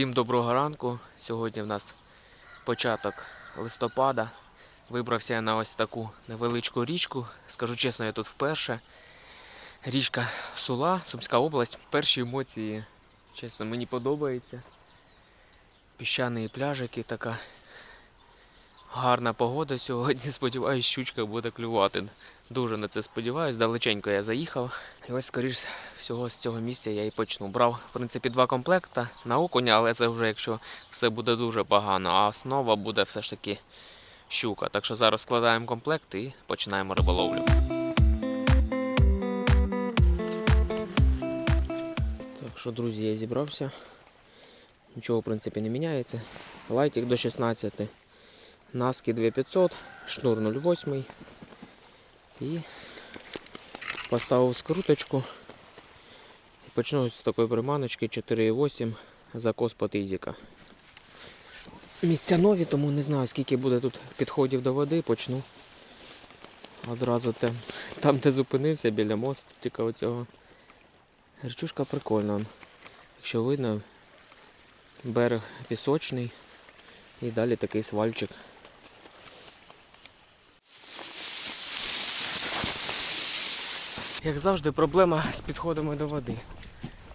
Всім доброго ранку. Сьогодні в нас початок листопада. Вибрався я на ось таку невеличку річку. Скажу чесно, я тут вперше. Річка Сула, Сумська область. Перші емоції, чесно, мені подобається. Піщані пляжики, така гарна погода сьогодні. Сподіваюсь, щучка буде клювати. Дуже на це сподіваюсь. Далеченько я заїхав. І ось, скоріш всього, з цього місця я і почну. Брав, в принципі, два комплекта на окуня, але це вже якщо все буде дуже погано, а основа буде все ж таки щука. Так що зараз складаємо комплект і починаємо риболовлю. Так що, друзі, я зібрався. Нічого, в принципі, не міняється. Лайтик до 16. Наски 2500, шнур 0,8 і поставив скруточку. Почну з такої приманочки 4,8 закос потизіка. Місця нові, тому не знаю скільки буде тут підходів до води, почну одразу там, там де зупинився, біля мосту, тільки оцього. Речушка прикольна. Якщо видно, берег пісочний і далі такий свальчик. Як завжди, проблема з підходами до води.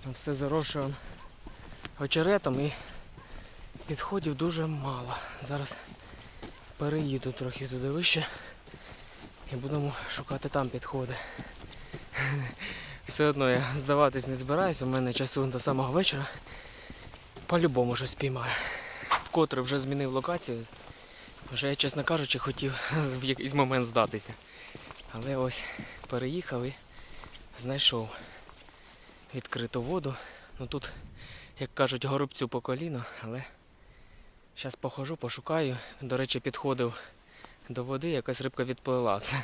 Там Все заросше очеретом і підходів дуже мало. Зараз переїду трохи туди вище і будемо шукати там підходи. Все одно я здаватись не збираюсь, у мене часу до самого вечора. По-любому щось спіймаю. Вкотре вже змінив локацію. Вже я, чесно кажучи, хотів в якийсь момент здатися. Але ось переїхав і знайшов відкриту воду. Ну тут, як кажуть, горобцю по коліно, але зараз похожу, пошукаю. До речі, підходив до води, якась рибка відплила. Це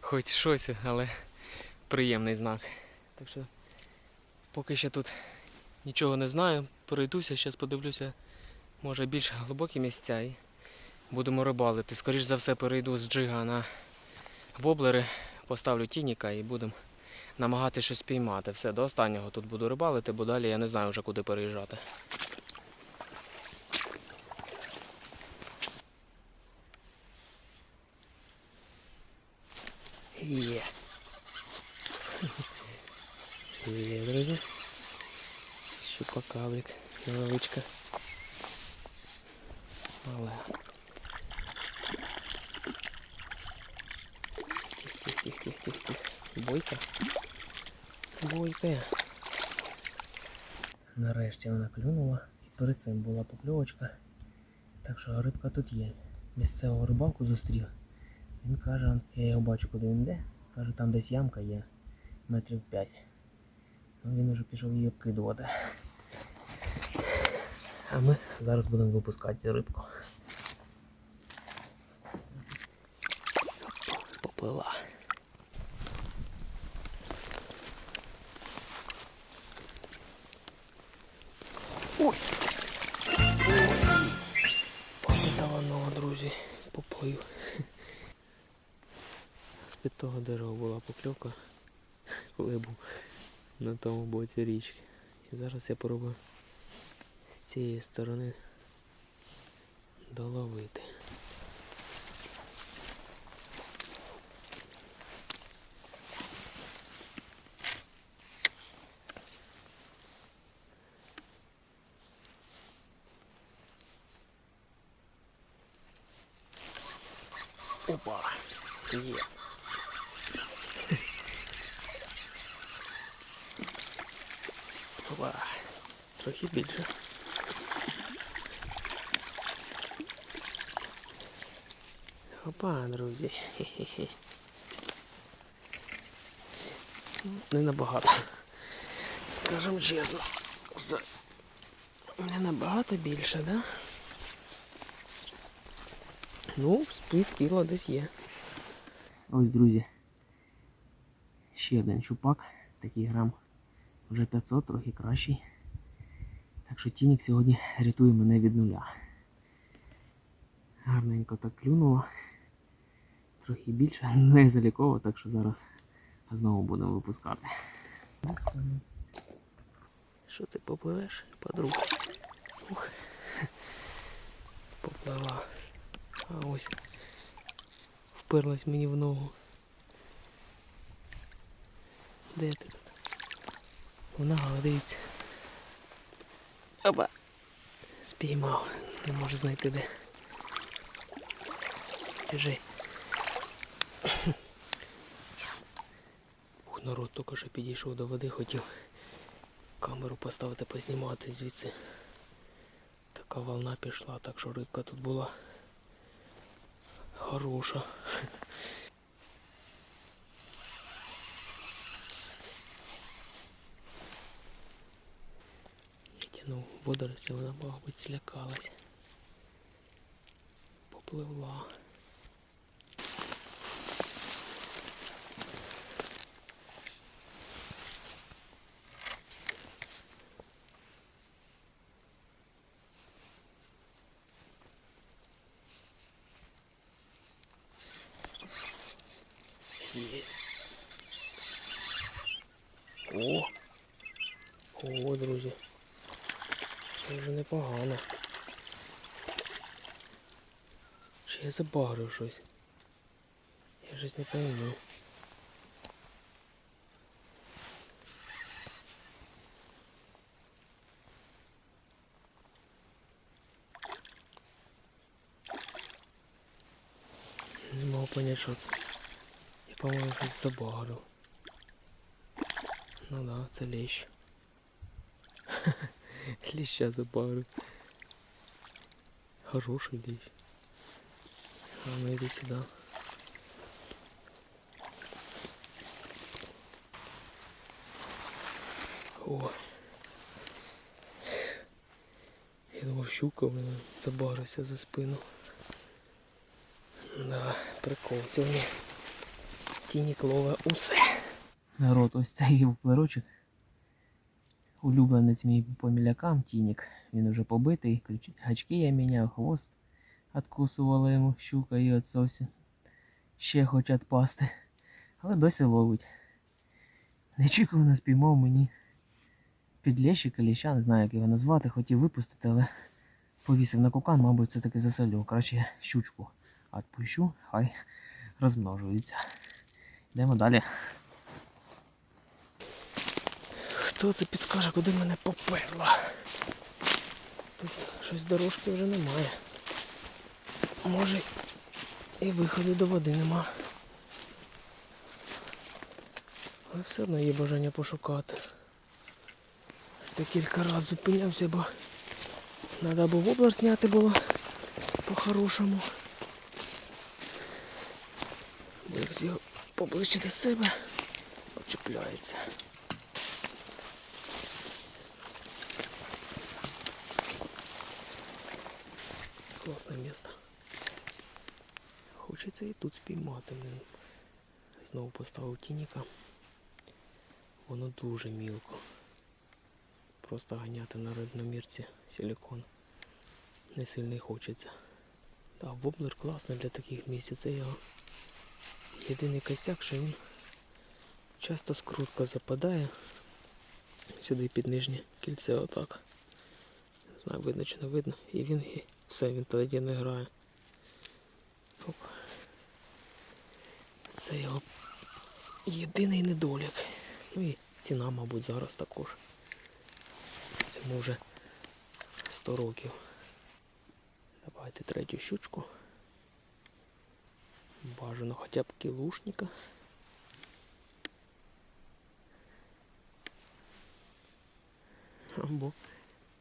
хоч щось, але приємний знак. Так що поки що тут нічого не знаю. Пройдуся, зараз подивлюся, може більш глибокі місця і будемо рибалити. Скоріш за все перейду з джига на воблери, поставлю тініка і будемо намагатися щось піймати. Все, до останнього тут буду рибалити, бо далі я не знаю вже куди переїжджати. Є. Є, друзі. Щупакавлик, невеличка. Але. Тих-тих-тих-тих-тих. Бойка. Бойка. Нарешті вона клюнула. І перед цим була покльовочка. Так що рибка тут є. Місцевого рибалку зустрів. Він каже, я його бачу, куди він йде. Каже, там десь ямка є. Метрів 5. Ну, він уже пішов її обкидувати. А ми зараз будемо випускати рибку. Поплила. Ой! Попитала ногу, друзі, поплив. З-під того дерева була покльовка, коли я був на тому боці річки. І зараз я пробую з цієї сторони доловити. Опа! Є. Опа. Трохи більше. Опа, друзі. Хе-хе-хе. Не набагато. Скажемо чесно. Не набагато більше, да? Ну, спив кіло десь є. Ось, друзі. Ще один щупак, такий грам вже 500, трохи кращий. Так що тінік сьогодні рятує мене від нуля. Гарненько так клюнуло. Трохи більше, не заліково, так що зараз знову будемо випускати. Що ти попливеш, подруг? Ух. Поплила. А ось вперлась мені в ногу. Де ти тут? Вона дивіться. Опа. Спіймав. Не можу знайти де. Біжи. Ух, народ тільки що підійшов до води, хотів камеру поставити, познімати звідси. Така волна пішла, так що рибка тут була хороша. Я тянув водорості, вона, мабуть, злякалась. Попливла. Чи я забагрив щось? Я щось не пойму. Не можу понять, що це. Я, по-моєму, щось забагрив. Ну да, це лещ. Леща забагрив. Хороший лещ. Ну иди сюда. О. Я думав, щука мене забарився за спину. Да, прикол сьогодні. Тінік лове усе. Народ, ось цей вплерочок. Улюбленець мій по мілякам тінік. Він вже побитий, гачки я міняв, хвост откусувала йому щука і от зовсім ще хоче відпасти. Але досі ловить. Нечікувано спіймав мені підлещика, ліща, не знаю, як його назвати, хотів випустити, але повісив на кукан, мабуть, це таки засолю. Краще я щучку відпущу, хай розмножується. Йдемо далі. Хто це підскаже, куди мене поперло? Тут щось дорожки вже немає. Може і виходу до води нема. Але все одно є бажання пошукати. Та кілька разів зупинявся, бо треба або воблер зняти було по-хорошому. Бо як його поближче до себе очіпляється. Класне місто. Хочеться і тут спіймати. Знову поставив тініка. Воно дуже мілко. Просто ганяти на рибномірці силикон не сильно хочеться. Так, воблер класний для таких місць. Це його єдиний косяк, що він часто скрутка западає сюди під нижнє кільце отак. Не знаю, видно чи не видно. І він і все, він тоді не грає. Це його єдиний недолік. Ну і ціна, мабуть, зараз також. Цьому вже 100 років. Давайте третю щучку. Бажано хоча б кілушника. Або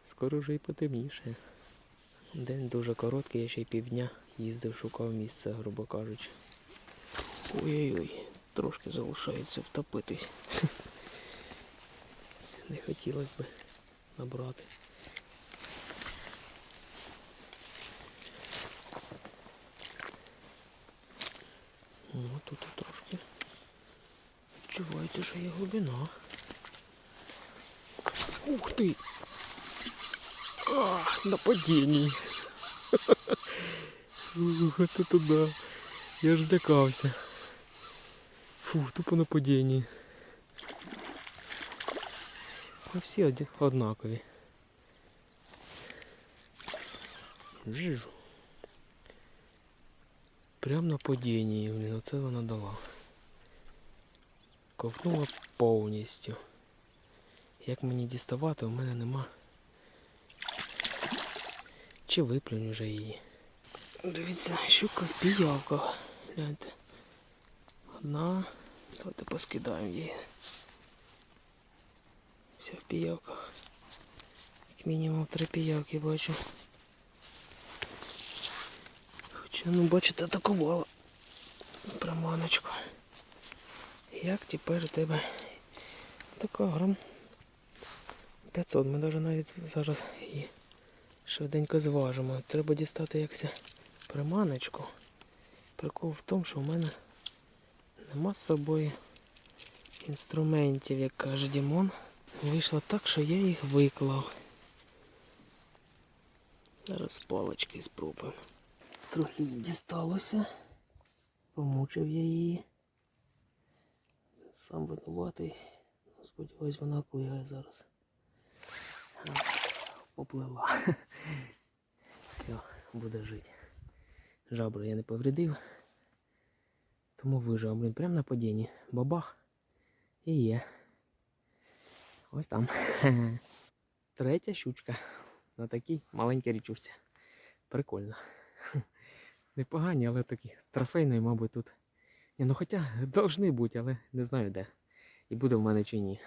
скоро вже й потемніше. День дуже короткий, я ще й півдня їздив, шукав місце, грубо кажучи. Ой-ой-ой, трошки залишається втопитись. Не хотілося б набрати. Ну, тут трошки відчувається, що є глибина. Ух ти! А, на падінні. Ух, это туда. Я ж злякався. Фу, тупо на падінні. Ну, всі однакові. Жижу. Прям на падінні, блін, оце вона дала. Ковтнула повністю. Як мені діставати, у мене нема. Чи виплюнь уже її. Дивіться, щука в піявках. Гляньте. Одна. Давайте поскидаємо її. Вся в піявках. Як мінімум три піявки бачу. Хоча, ну бачите, атакувала. Приманочку. Як тепер у тебе така грам 500. Ми навіть навіть зараз її швиденько зважимо. Треба дістати якся приманочку. Прикол в тому, що в мене нема з собою інструментів, як каже Дімон. Вийшло так, що я їх виклав. Зараз з палички спробуємо. Трохи їй дісталося. Помучив я її. Сам винуватий. Сподіваюсь, вона клигає зараз. Поплила. Все, буде жити. Жабри я не повредив. Тому вижив, блін, прямо на падінні. Бабах. І є. Ось там. Третя щучка. На такій маленькій річушці. Прикольно. Непогані, але такі трофейні, мабуть, тут. Ні, ну хоча должны бути, але не знаю де. І буде в мене чи ні.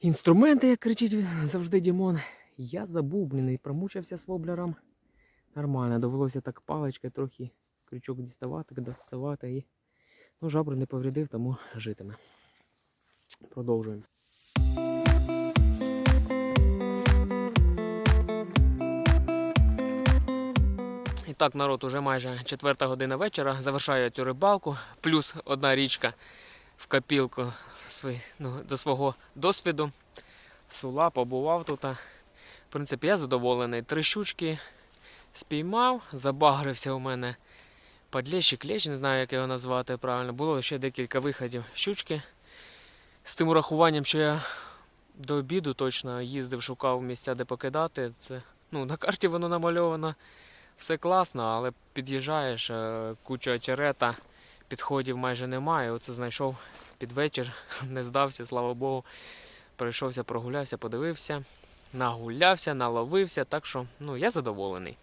Інструменти, як кричить завжди Дімон. Я забув, блін, і промучився з воблером. Нормально, довелося так паличкою трохи крючок діставати, доставати і. Ну, жабру не повредив, тому житиме. Продовжуємо. І так, народ, уже майже четверта година вечора. Завершаю цю рибалку. Плюс одна річка в копілку ну, до свого досвіду. Сула побував тут. В принципі, я задоволений. Три щучки спіймав, забагрився у мене подлещик, клещ, не знаю, як його назвати правильно. Було ще декілька виходів щучки. З тим урахуванням, що я до обіду точно їздив, шукав місця, де покидати. Це, ну, на карті воно намальовано. Все класно, але під'їжджаєш, е, куча очерета, підходів майже немає. Оце знайшов під вечір, не здався, слава Богу. Прийшовся, прогулявся, подивився, нагулявся, наловився, так що ну, я задоволений.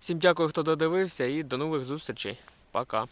Всім дякую, хто додивився, і до нових зустрічей. Пока.